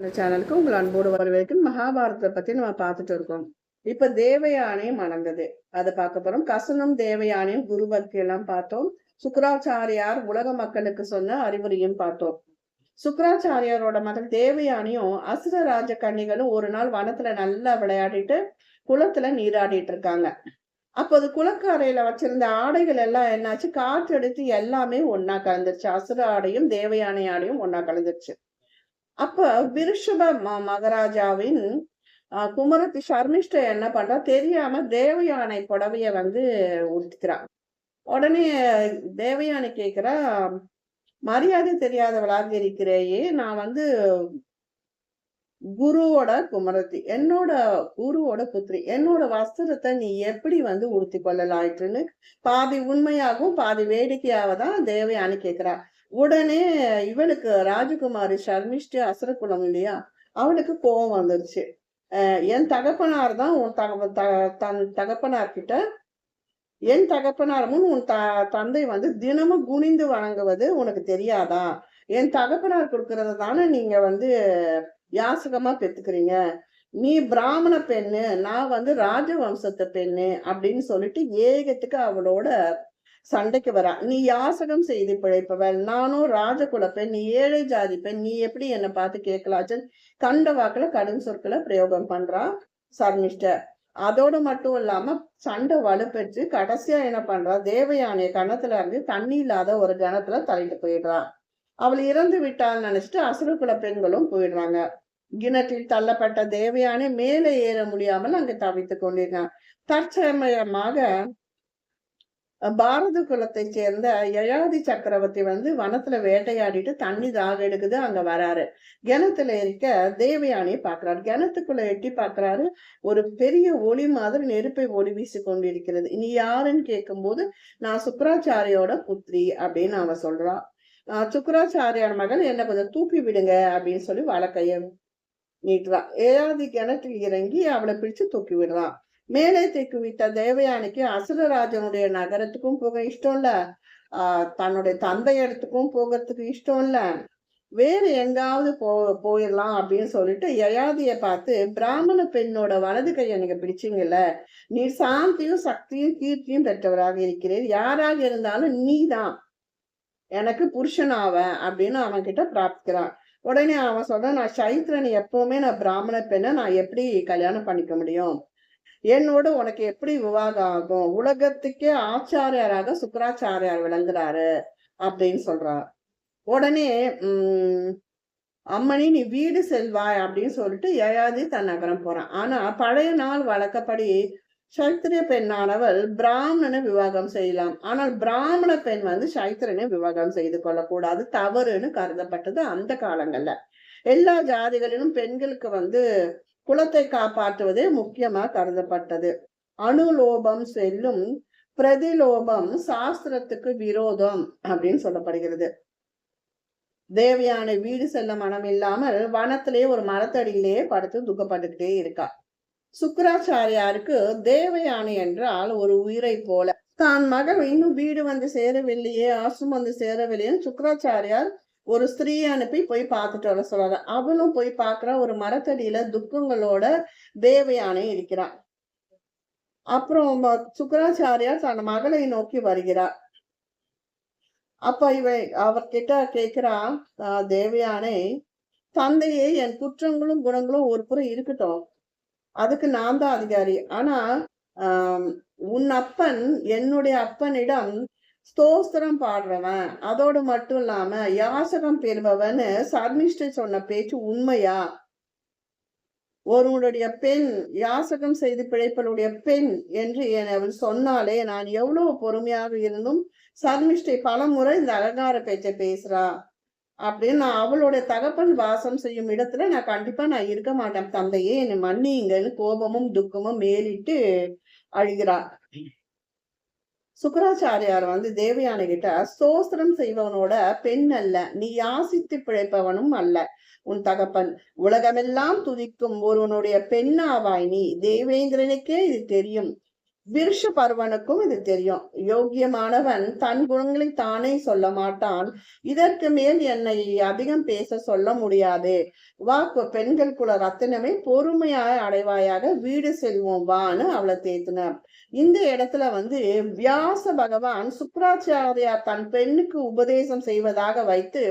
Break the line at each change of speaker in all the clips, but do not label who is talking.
இந்த சேனலுக்கு உங்கள் அன்போடு வரவேற்கும் மகாபாரதத்தை பத்தி நம்ம பார்த்துட்டு இருக்கோம். இப்ப தேவயானை மணந்தது. அதை பார்க்க போறோம். கசனம் தேவயானையும் குருபக்தி எல்லாம் பார்த்தோம். சுக்கராச்சாரியார் உலக மக்களுக்கு சொன்ன அறிவுரையும் பார்த்தோம். சுக்கராச்சாரியாரோட மகள் தேவயானியும் அசுர ராஜ கன்னிகளும் ஒரு நாள் வனத்துல நல்லா விளையாடிட்டு குளத்துல நீராடிட்டு இருக்காங்க. அப்போது குளக்கரையில வச்சிருந்த ஆடைகள் எல்லாம் என்னாச்சு? காற்றெடுத்து எல்லாமே ஒன்னா கலந்துருச்சு. அசுர ஆடையும் தேவயானை ஆடையும் ஒன்னா கலந்துருச்சு. அப்ப விருஷப ம- மகாராஜாவின் குமரத்தி சர்மிஷ்ட என்ன பண்றா? தெரியாம தேவயானை புடவைய வந்து உடுத்திக்கிறா. உடனே தேவயானை கேக்குறா மரியாதை தெரியாதவளாக இருக்கிறேயே நான் வந்து குருவோட குமரத்தி என்னோட குருவோட புத்திரி என்னோட வஸ்திரத்தை நீ எப்படி வந்து உடுத்தி கொள்ளலாயிட்டுன்னு பாதி உண்மையாகவும் பாதி வேடிக்கையாக தான் தேவயானி கேட்கிறா உடனே இவளுக்கு ராஜகுமாரி சர்மிஷ்டி அசரக்குணம் இல்லையா? அவளுக்கு கோபம் வந்துருச்சு. என் தகப்பனார் தான் உன் தக த- தன் தகப்பனார் கிட்ட என் தகப்பனாரும் உன் த தந்தை வந்து தினமும் குனிந்து வணங்குவது உனக்கு தெரியாதா? என் தகப்பனார் கொடுக்கறத தானே நீங்க வந்து யாசகமா பெத்துக்கிறீங்க. நீ பிராமண பெண்ணு நான் வந்து ராஜவம்சத்து பெண்ணு அப்படின்னு சொல்லிட்டு ஏகத்துக்கு அவளோட சண்டைக்கு வரா. நீ யாசகம் செய்து பிழைப்பவள். நானும் ராஜகுல பெண் நீ ஏழை ஜாதி பெண் நீ எப்படி என்னை பார்த்து கேட்கலாச்சு கண்ட வாக்குல கடும் சொற்களை பிரயோகம் பண்றா சர்மிஷ்டர் அதோடு மட்டும் இல்லாம சண்டை வலுப்பெற்று கடைசியா என்ன பண்றா? தேவயானைய கணத்துல இருந்து தண்ணி இல்லாத ஒரு கணத்துல தள்ளிட்டு போயிடுறான் அவள் இறந்து விட்டாள் நினைச்சிட்டு அசுரகுல பெண்களும் போயிடுறாங்க. கிணற்றில் தள்ளப்பட்ட தேவயானை மேலே ஏற முடியாமல் அங்கு தவித்துக் கொண்டிருக்கான். தற்சமயமாக பாரத குலத்தை சேர்ந்த யயாதி சக்கரவர்த்தி வந்து வனத்துல வேட்டையாடிட்டு தண்ணி தாக எடுக்குது அங்க வராரு. கிணத்துல இருக்க தேவயானியை பாக்குறாரு கிணத்துக்குள்ள எட்டி பாக்குறாரு ஒரு பெரிய ஒளி மாதிரி நெருப்பை ஒளி வீசி கொண்டிருக்கிறது இனி யாருன்னு கேட்கும்போது நான் சுக்கராச்சாரியோட புத்திரி அப்படின்னு அவ சொல்றான். ஆஹ் சுக்கராச்சாரியார் மகன் என்ன கொஞ்சம் தூக்கி விடுங்க அப்படின்னு சொல்லி வழக்கைய நீட்டுறான். ஏழாவது கிணற்றில் இறங்கி அவளை பிடிச்சு தூக்கி விடுறான். மேலே தூக்கி விட்ட தேவயானிக்கு அசுரராஜனுடைய நகரத்துக்கும் போக இஷ்டம் இல்ல தன்னுடைய தந்தை இடத்துக்கும் போகிறதுக்கு இஷ்டம் இல்ல வேறு எங்காவது போ போயிடலாம் அப்படின்னு சொல்லிட்டு யயாதிய பார்த்து பிராமண பெண்ணோட வலது கையை நீங்க பிடிச்சிங்கல்ல. நீ சாந்தியும் சக்தியும் கீர்த்தியும் பெற்றவராக இருக்கிறீர். யாராக இருந்தாலும் நீ தான் எனக்கு புருஷனாவ அப்படின்னு அவன் கிட்ட பிரார்த்திக்கிறான். உடனே அவன் சொல்றான் நான் சைத்ரன் எப்பவுமே நான் பிராமண பெண்ணை நான் எப்படி கல்யாணம் பண்ணிக்க முடியும்? என்னோட உனக்கு எப்படி விவாகம் ஆகும்? உலகத்துக்கே ஆச்சாரியாராக சுக்கராச்சாரியார் விளங்குறாரு அப்படின்னு சொல்றான். உடனே உம் அம்மணி நீ வீடு செல்வாய் அப்படின்னு சொல்லிட்டு யயாதி தன் நகரம் போறான். ஆனா பழைய நாள் வழக்கப்படி சைத்திரிய பெண்ணானவள் பிராமணனை விவாகம் செய்யலாம். ஆனால் பிராமண பெண் வந்து சைத்திரனை விவாகம் செய்து கொள்ளக்கூடாது. தவறுன்னு கருதப்பட்டது அந்த காலங்கள்ல. எல்லா ஜாதிகளிலும் பெண்களுக்கு வந்து குலத்தை காப்பாற்றுவது முக்கியமா கருதப்பட்டது. அணுலோபம் செல்லும் பிரதிலோபம் சாஸ்திரத்துக்கு விரோதம் அப்படின்னு சொல்லப்படுகிறது. தேவயானை வீடு செல்ல மனம் இல்லாமல் வனத்திலேயே ஒரு மரத்தடியிலேயே படுத்து துக்கப்பட்டுக்கிட்டே இருக்கா. சுக்கராச்சாரியாருக்கு தேவயானை என்றால் ஒரு உயிரை போல. தான் மகள் இன்னும் வீடு வந்து சேரவில்லையே ஆசும் வந்து சேரவில்லையேன்னு சுக்கராச்சாரியார் ஒரு ஸ்திரீ அனுப்பி போய் பார்த்துட்டு வர சொல்றாரு அவளும் போய் பார்க்கறா. ஒரு மரத்தடியில துக்கங்களோட தேவயானை இருக்கிறான் அப்புறம் சுக்கராச்சாரியார் தன் மகளை நோக்கி வருகிறார். அப்ப இவ அவர்கிட்ட கேக்குறா ஆஹ் தேவயானை தந்தையே என் குற்றங்களும் குணங்களும் ஒரு புறம் இருக்கட்டும். அதுக்கு நான் தான் அதிகாரி. ஆனா ஆஹ் உன் அப்பன் என்னுடைய அப்பனிடம் ஸ்தோஸ்திரம் பாடுறவன். அதோடு மட்டும் இல்லாம யாசகம் பெறுபவன்னு சர்மிஷ்டை சொன்ன பேச்சு உண்மையா? ஒருவனுடைய பெண் யாசகம் செய்து பிழைப்பளுடைய பெண் என்று என் அவள் சொன்னாலே நான் எவ்வளவு பொறுமையாக இருந்தும் சர்மிஷ்டை பலமுறை இந்த அலங்கார பேச்சை பேசுறா. அப்படின்னு நான் அவளுடைய தகப்பன் வாசம் செய்யும் இடத்துல நான் கண்டிப்பா நான் இருக்க மாட்டேன். தந்தையே என்னை மன்னியுங்கன்னு கோபமும் துக்கமும் மேலிட்டு அழுகிறா சுக்கராச்சாரியார் வந்து தேவயானை கிட்ட ஸ்தோத்திரம் செய்பவனோட பெண் அல்ல நீ யாசித்து பிழைப்பவனும் அல்ல. உன் தகப்பன் உலகமெல்லாம் துதிக்கும் ஒருவனுடைய பெண்ணாவாய் நீ. தேவேந்திரனுக்கே இது தெரியும். விருஷ பருவனுக்கும் இது தெரியும். யோக்கியமானவன் தன் குணங்களை தானே சொல்ல மாட்டான். இதற்கு மேல் என்னை அதிகம் பேச சொல்ல முடியாது. வா பெண்கள் குல ரத்தினமே பொறுமையாய் அடைவாயாக வீடு செல்வோம். வான்னு அவளை தேத்தினார். இந்த இடத்துல வந்து வியாச பகவான் சுக்ராச்சாரியார் தன் பெண்ணுக்கு உபதேசம் செய்வதாக வைத்து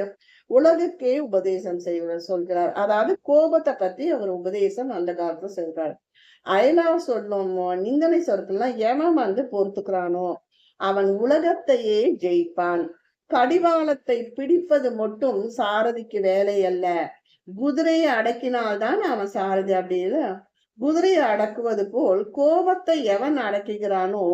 உலகுக்கே உபதேசம் செய்வ சொல்கிறார். அதாவது கோபத்தை பத்தி அவர் உபதேசம் அந்த காலத்துல சொல்றார் அயலா சொல்லும் நிந்தனை சொற்கள்லாம் எவன் வந்து பொறுத்துக்கிறானோ அவன் உலகத்தையே ஜெயிப்பான். கடிவாளத்தை பிடிப்பது மட்டும் சாரதிக்கு வேலை அல்ல குதிரையை அடக்கினால்தான் அவன் சாரதி அப்படின்னு குதிரையை அடக்குவது போல் கோபத்தை எவன் அடக்குகிறானோ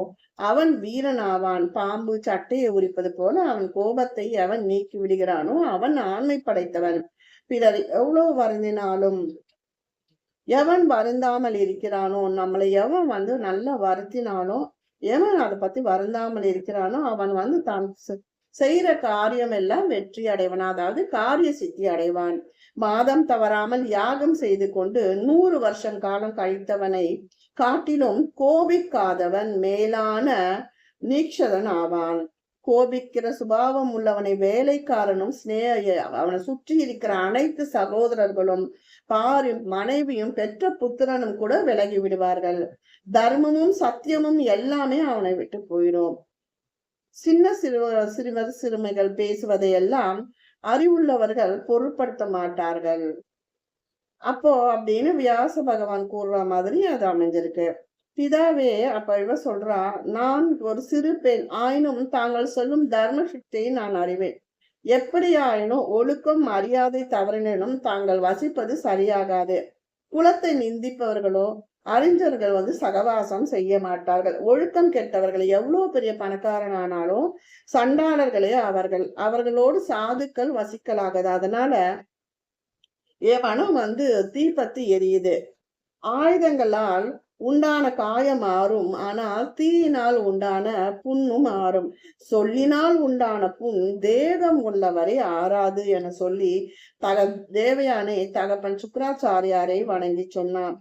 அவன் வீரன் ஆவான் பாம்பு சட்டையை உரிப்பது போல அவன் கோபத்தை எவன் நீக்கி விடுகிறானோ அவன் ஆண்மை படைத்தவன். பிறர் எவ்வளவு வருந்தினாலும் எவன் வருந்தாமல் இருக்கிறானோ நம்மளை எவன் வந்து நல்லா வருத்தினானோ எவன் அதை பத்தி வருந்தாமல் இருக்கிறானோ அவன் வந்து தான் செ- செய்யற காரியம் எல்லாம் வெற்றி அடைவன். அதாவது காரிய சித்தி அடைவான். மாதம் தவறாமல் யாகம் செய்து கொண்டு நூறு வருஷம் காலம் கழித்தவனை காட்டிலும் கோபிக்காதவன் மேலான நீக்ஷதன் ஆவான். கோபிக்கிற சுபாவம் உள்ளவனை வேலைக்காரனும் சிநேக அவனை சுற்றி இருக்கிற அனைத்து சகோதரர்களும் பாரும் மனைவியும் பெற்ற புத்திரனும் கூட விலகி விடுவார்கள். தர்மமும் சத்தியமும் எல்லாமே அவனை விட்டு போயிடும். சின்ன சிறுவர் சிறுவர் சிறுமிகள் பேசுவதையெல்லாம் அறிவுள்ளவர்கள் பொருட்படுத்த மாட்டார்கள். அப்போ அப்படின்னு வியாச பகவான் கூறுற மாதிரி அது அமைஞ்சிருக்கு. பிதாவே அப்ப இவ சொல்றா நான் ஒரு சிறு பெண் ஆயினும் தாங்கள் சொல்லும் தர்ம சித்தையை நான் அறிவேன். எப்படியாயினும் ஒழுக்கம் மரியாதை தவறினும் தாங்கள் வசிப்பது சரியாகாது. குலத்தை நிந்திப்பவர்களோ அறிஞர்கள் வந்து சகவாசம் செய்ய மாட்டார்கள். ஒழுக்கம் கெட்டவர்கள் எவ்வளவு பெரிய பணக்காரனானாலும் சண்டாளர்களே அவர்கள். அவர்களோடு சாதுக்கள் வசிக்கலாகாது. அதனால என் மனம் வந்து தீப்பத்தி எரியுது. ஆயுதங்களால் உண்டான காயம் ஆறும் ஆனால் தீயினால் உண்டான புண்ணும் ஆறும் சொல்லினால் உண்டான புண் தேகம் உள்ளவரை ஆறாது என சொல்லி தக தேவயானை தகப்பன் சுக்கராச்சாரியாரை வணங்கி சொன்னான்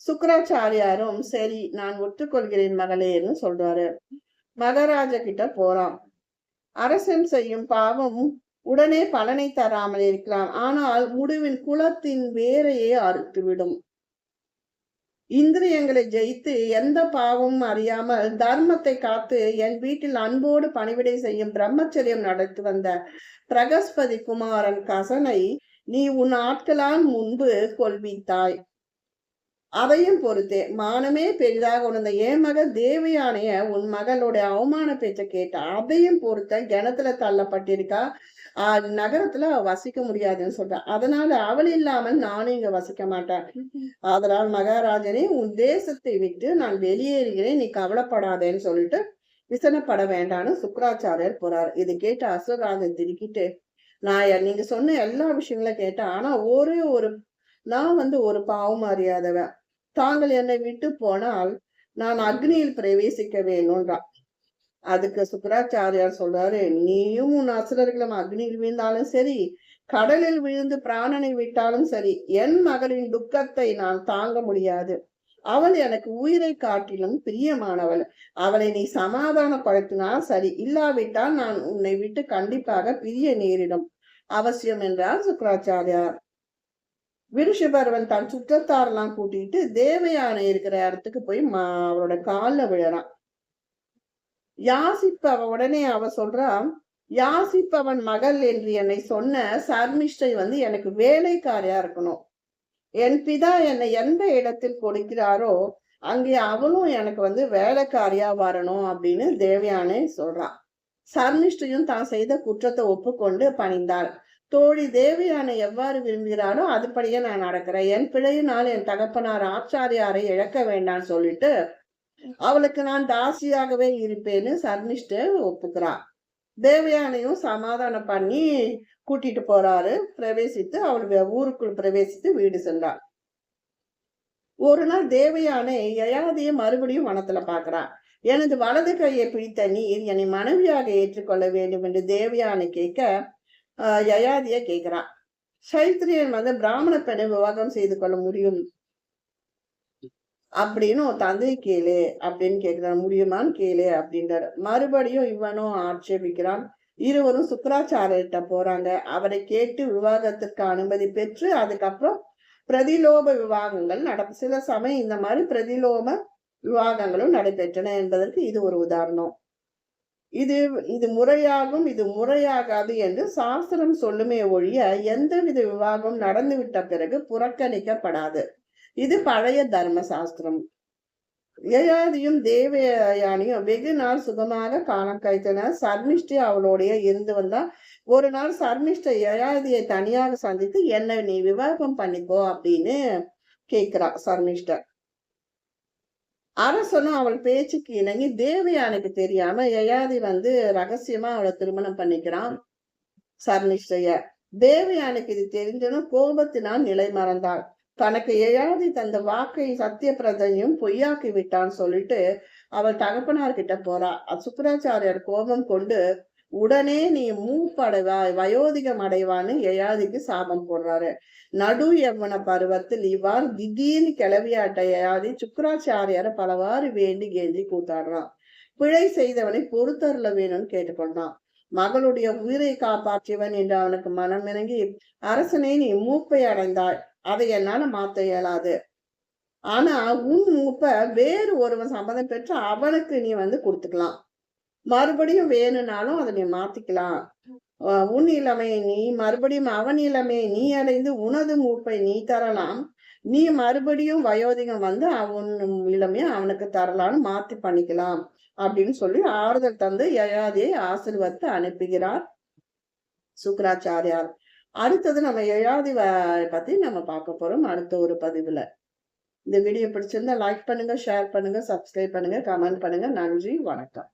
சுக்கராச்சாரியாரும் சரி நான் ஒத்துக்கொள்கிறேன் மகளேன்னு சொல்றாரு. மகாராஜா கிட்ட போறான். அரசன் செய்யும் பாவம் உடனே பலனை தராமல் இருக்கலாம். ஆனால் முடிவின் குலத்தின் வேரையே அறுத்துவிடும். இந்திரியங்களை ஜெயித்து எந்த பாவமும் அறியாமல் தர்மத்தை காத்து என் வீட்டில் அன்போடு பணிவிடை செய்யும் பிரம்மச்சரியம் நடத்தி வந்த பிரகஸ்பதி குமாரன் கசனை நீ உன் ஆட்களால் முன்பு கொள்வித்தாய். அதையும் பொறுத்தே மானமே பெரிதாக உணர்ந்த என் மகன் தேவயானைய உன் மகளுடைய அவமான பேச்சை கேட்டா அதையும் பொறுத்த கிணத்துல தள்ளப்பட்டிருக்கா? ஆஹ் நகரத்துல வசிக்க முடியாதுன்னு சொல்றான் அதனால அவள் இல்லாமல் நானும் இங்க வசிக்க மாட்டேன். அதனால் மகாராஜனே உன் தேசத்தை விட்டு நான் வெளியேறுகிறேன். நீ கவலைப்படாதேன்னு சொல்லிட்டு விசனப்பட வேண்டாம்னு சுக்கராச்சாரியர் போறார். இது கேட்டு அசுரராஜன் திருக்கிட்டு நான் நீங்க சொன்ன எல்லா விஷயங்களும் கேட்டேன். ஆனா ஒரே ஒரு நான் வந்து ஒரு பாவம் அறியாதவன். தாங்கள் என்னை விட்டு போனால் நான் அக்னியில் பிரவேசிக்க வேணும்ன்றா. அதுக்கு சுக்கராச்சாரியார் சொல்றாரு நீயும் உன் அசுரர்களும் அக்னியில் விழுந்தாலும் சரி கடலில் விழுந்து பிராணனை விட்டாலும் சரி என் மகளின் துக்கத்தை நான் தாங்க முடியாது. அவள் எனக்கு உயிரை காட்டிலும் பிரியமானவள். அவளை நீ சமாதானப்படுத்தினால் சரி இல்லாவிட்டால் நான் உன்னை விட்டு கண்டிப்பாக பிரிய நேரிடும். அவசியம் என்றார் சுக்கராச்சாரியார். விருஷபர்வன் தன் சுற்றத்தாரெல்லாம் கூட்டிட்டு தேவயானை இருக்கிற இடத்துக்கு போய் ம- அவரோட கால்ல விழறான். யாசிப்பவ உடனே அவ சொல்றான் யாசிப்பவன் மகள் என்று என்னை சொன்ன சர்மிஷ்டை வந்து எனக்கு வேலைக்காரியா இருக்கணும். என் பிதா என்னை எந்த இடத்தில் கொடுக்கிறாரோ அங்கே அவளும் எனக்கு வந்து வேலைக்காரியா வரணும் அப்படின்னு தேவயானை சொல்றான் சர்மிஷ்டையும் தான் செய்த குற்றத்தை ஒப்புக்கொண்டு பணிந்தாள். தோழி தேவியானை எவ்வாறு விரும்புகிறாளோ அதுபடியே நான் நடக்கிறேன். என் பிழையினால் என் தகப்பனார் ஆச்சாரியாரை இழக்க வேண்டாம்னு சொல்லிட்டு அவளுக்கு நான் தாசியாகவே இருப்பேன்னு சர்மிஷ்டு ஒப்புக்கிறா. தேவயானையும் சமாதானம் பண்ணி கூட்டிட்டு போறாரு. பிரவேசித்து அவள் ஊருக்குள் பிரவேசித்து வீடு சென்றாள் ஒரு நாள் தேவயானை யயாதியை மறுபடியும் வனத்துல பாக்குறான் எனது வலது கையை பிடித்த நீர் என்னை மனைவியாக ஏற்றுக்கொள்ள வேண்டும் என்று தேவயானை கேட்க யயாதிய கேக்குறா சைத்திரியன் வந்து பிராமண பெண்ணை விவாகம் செய்து கொள்ள முடியும். அப்படின்னு தந்தை கேளு அப்படின்னு கேட்கிறான். முடியுமான்னு கேளு அப்படின்றாரு. மறுபடியும் இவனும் ஆட்சேபிக்கிறான். இருவரும் சுக்கராச்சாரியர்கிட்ட போறாங்க. அவரை கேட்டு விவாகத்திற்கு அனுமதி பெற்று அதுக்கப்புறம் பிரதிலோப விவாகங்கள் நட சில சமயம் இந்த மாதிரி பிரதிலோப விவாகங்களும் நடைபெற்றன என்பதற்கு இது ஒரு உதாரணம். இது இது முறையாகும் இது முறையாகாது என்று சாஸ்திரம் சொல்லுமே ஒழிய எந்தவித விவாகம் நடந்துவிட்ட பிறகு புறக்கணிக்கப்படாது. இது பழைய தர்ம சாஸ்திரம். யயாதியும் தேவயானியும் வெகு நாள் சுகமாக காலம் கழித்தனர். சர்மிஷ்டி அவளோடைய இருந்து வந்தா ஒரு நாள் சர்மிஷ்ட யயாதியை தனியாக சந்தித்து என்னை நீ விவாகம் பண்ணிக்கோ அப்படின்னு கேட்கிறா சர்மிஷ்டர். அரசனும் அவள் பேச்சுக்கு இணங்கி தேவயானைக்கு தெரியாம யயாதி வந்து ரகசியமா அவளை திருமணம் பண்ணிக்கிறான். சர்மிஷ்டைய தேவயானைக்கு இது தெரிஞ்சனும் கோபத்தினால் நிலை மறந்தாள். தனக்கு எயாதி தந்த வாக்கை சத்தியபிரதையும் பொய்யாக்கி விட்டான்னு சொல்லிட்டு அவள் தகப்பனார் கிட்ட போறா. சுக்கராச்சாரியார் கோபம் கொண்டு உடனே நீ மூப்படைவாய் வயோதிகம் அடைவான்னு யயாதிக்கு சாபம் போடுறாரு. நடு யவன பருவத்தில் இவ்வாறு திடீர்னு கிளவியாட்ட யயாதி சுக்கராச்சாரியார பலவாறு வேண்டி கேந்தி கூத்தாடுறான். பிழை செய்தவனை பொறுத்தருள வேணும்னு கேட்டுக்கொண்டான். மகளுடைய உயிரை காப்பாற்றியவன் என்று அவனுக்கு மனம் இறங்கி அரசனை நீ மூப்பை அடைந்தாய். அதை என்னால மாத்த இயலாது. ஆனா உன் மூப்ப வேறு ஒருவன் சம்மதம் பெற்று அவனுக்கு நீ வந்து கொடுத்துக்கலாம். மறுபடியும் வேணும்னாலும் அதை நீ மாத்திக்கலாம். உன் இளமை நீ மறுபடியும் அவன் இளமை நீ அடைந்து உனது மூப்பை நீ தரலாம். நீ மறுபடியும் வயோதிகம் வந்து அவன் இளமையை அவனுக்கு தரலாம்னு மாத்தி பண்ணிக்கலாம். அப்படின்னு சொல்லி ஆறுதல் தந்து யயாதியை ஆசிர்வத்து அனுப்புகிறார் சுக்கராச்சாரியார். அடுத்தது நம்ம யயாதி பத்தி நம்ம பார்க்க போறோம் அடுத்த ஒரு பதிவுல. இந்த வீடியோ பிடிச்சிருந்தா லைக் பண்ணுங்க ஷேர் பண்ணுங்க சப்ஸ்கிரைப் பண்ணுங்க கமெண்ட் பண்ணுங்க. நன்றி வணக்கம்.